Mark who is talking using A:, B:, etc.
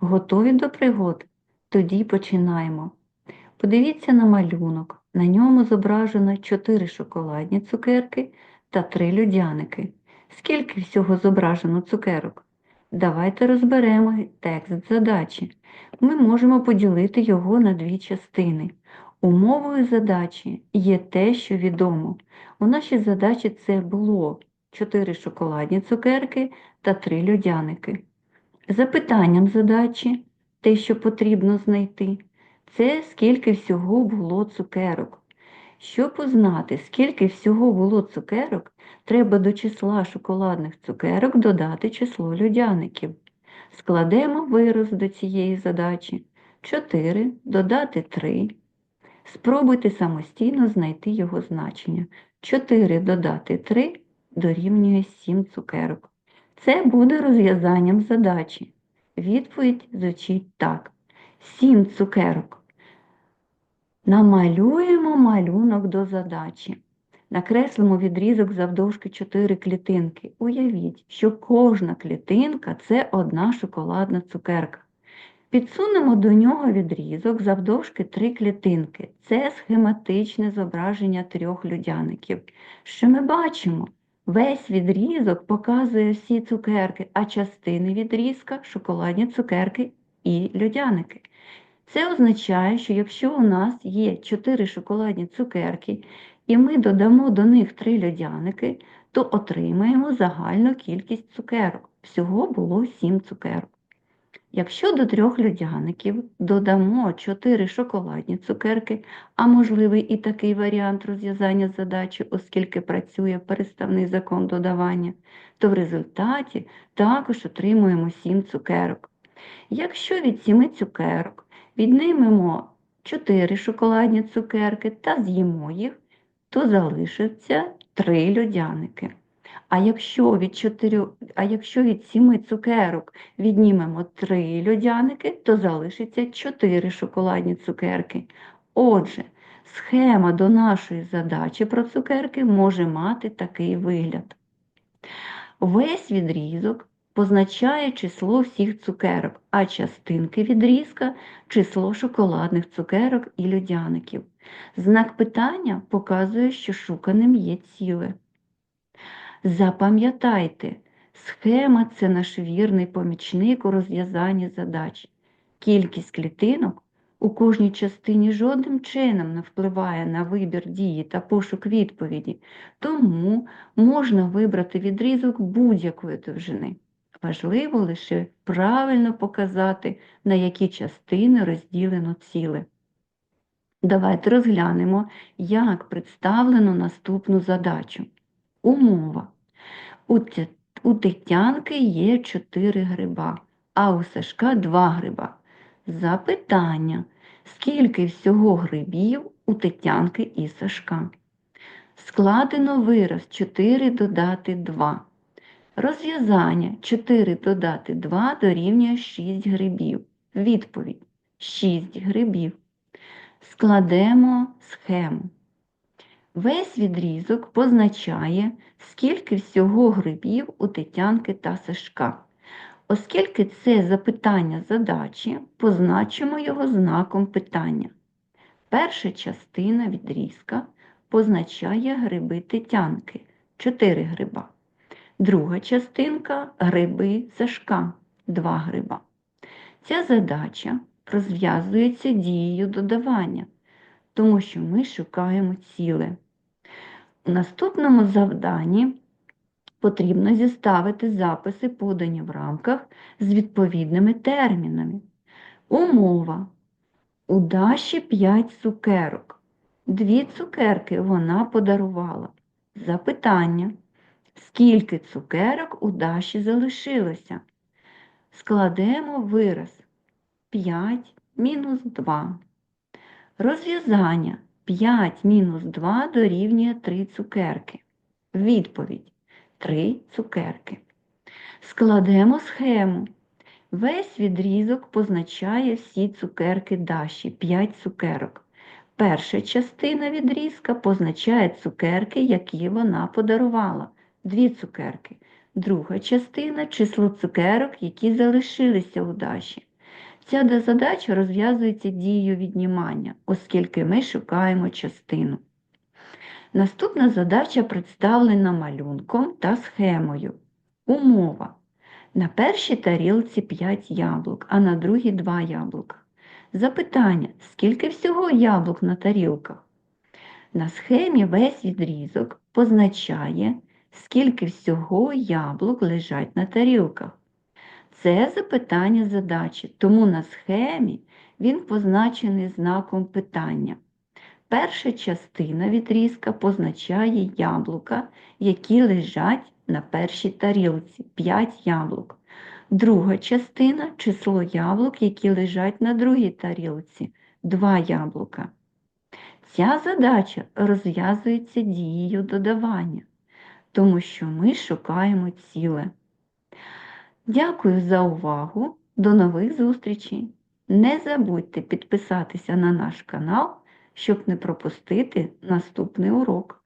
A: Готові до пригод? Тоді починаємо. Подивіться на малюнок. На ньому зображено 4 шоколадні цукерки та 3 людяники. Скільки всього зображено цукерок? Давайте розберемо текст задачі. Ми можемо поділити його на дві частини. Умовою задачі є те, що відомо. У нашій задачі це було 4 шоколадні цукерки та 3 людяники. Запитанням задачі, те, що потрібно знайти, це скільки всього було цукерок. Щоб узнати, скільки всього було цукерок, треба до числа шоколадних цукерок додати число людяників. Складемо вираз до цієї задачі. 4 додати 3. Спробуйте самостійно знайти його значення. 4 додати 3 дорівнює 7 цукерок. Це буде розв'язанням задачі. Відповідь звучить так. 7 цукерок. Намалюємо малюнок до задачі. Накреслимо відрізок завдовжки 4 клітинки. Уявіть, що кожна клітинка це одна шоколадна цукерка. Підсунемо до нього відрізок завдовжки 3 клітинки. Це схематичне зображення трьох людяників. Що ми бачимо? Весь відрізок показує всі цукерки, а частини відрізка шоколадні цукерки і льодяники. Це означає, що якщо у нас є 4 шоколадні цукерки, і ми додамо до них 3 льодяники, то отримаємо загальну кількість цукерок. Всього було 7 цукерок. Якщо до трьох льодяників додамо 4 шоколадні цукерки, а можливий і такий варіант розв'язання задачі, оскільки працює переставний закон додавання, то в результаті також отримуємо 7 цукерок. Якщо від 7 цукерок віднімемо 4 шоколадні цукерки та з'їмо їх, то залишиться 3 льодяники. А якщо від 4, а якщо від 7 цукерок віднімемо 3 льодяники, то залишиться 4 шоколадні цукерки. Отже, схема до нашої задачі про цукерки може мати такий вигляд. Весь відрізок позначає число всіх цукерок, а частинки відрізка число шоколадних цукерок і льодяників. Знак питання показує, що шуканим є ціле. Запам'ятайте, схема це наш вірний помічник у розв'язанні задач. Кількість клітинок у кожній частині жодним чином не впливає на вибір дії та пошук відповіді, тому можна вибрати відрізок будь-якої довжини. Важливо лише правильно показати, на які частини розділено ціле. Давайте розглянемо, як представлено наступну задачу. Умова. У, Тетянки є 4 гриба, а у Сашка 2 гриба. Запитання. Скільки всього грибів у Тетянки і Сашка? Складено вираз 4 додати 2. Розв'язання 4 додати 2 дорівнює 6 грибів. Відповідь 6 грибів. Складемо схему. Весь відрізок позначає, скільки всього грибів у Тетянки та Сашка. Оскільки це запитання задачі, позначимо його знаком питання. Перша частина відрізка позначає гриби Тетянки 4 гриба. Друга частинка гриби Сашка 2 гриба. Ця задача розв'язується дією додавання, тому що ми шукаємо ціле. У наступному завданні потрібно зіставити записи, подані в рамках з відповідними термінами. Умова. У Даші 5 цукерок. Дві цукерки вона подарувала. Запитання. Скільки цукерок у Даші залишилося? Складемо вираз 5 мінус 2. Розв'язання 5 мінус 2 дорівнює 3 цукерки. Відповідь 3 цукерки. Складемо схему. Весь відрізок позначає всі цукерки Даші 5 цукерок. Перша частина відрізка позначає цукерки, які вона подарувала 2 цукерки. Друга частина число цукерок, які залишилися у Даші. Ця задача розв'язується дією віднімання, оскільки ми шукаємо частину. Наступна задача представлена малюнком та схемою. Умова. На першій тарілці 5 яблук, а на другій 2 яблука. Запитання, скільки всього яблук на тарілках? На схемі весь відрізок позначає, скільки всього яблук лежать на тарілках. Це запитання задачі, тому на схемі він позначений знаком питання. Перша частина відрізка позначає яблука, які лежать на першій тарілці 5 яблук. Друга частина число яблук, які лежать на другій тарілці 2 яблука. Ця задача розв'язується дією додавання, тому що ми шукаємо ціле. Дякую за увагу. До нових зустрічей! Не забудьте підписатися на наш канал, щоб не пропустити наступний урок.